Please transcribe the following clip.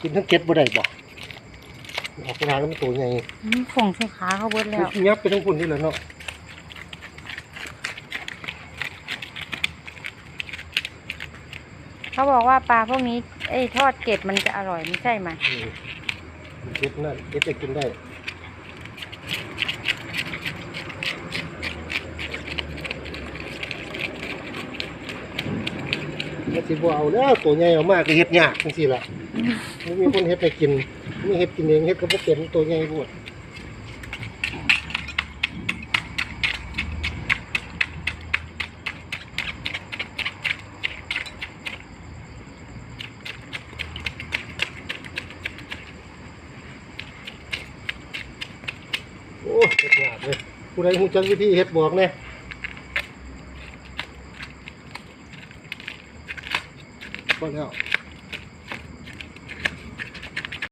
กินทั้งเก็ดบ่ได้บ่ออกมาแล้วมันตัวใหญ่อืมส่งใส่ขาเขาเบิดแล้วมันยับไปทั้งพุ่นนี่แหละเนาะเขาบอกว่าปลาพวกนี้ไอ้ทอดเกล็ดมันจะอร่อยไม่ใช่ไหมอืมมันเก็ดนั่นเก็ดจะกินได้ ก็สิบ่เอาแล้วตัวใหญ่เอามากก็เฮ็ดยากจังซี่ล่ะบ่มีคนเฮ็ดให้กินมีเฮ็ดกินเองเฮ็ดก็บ่เป็นตัวใหญ่โพดโอ้เฮ็ดยากเลยผู้ใดฮู้จักวิธีเฮ็ดบอกแน่ พอแล้ว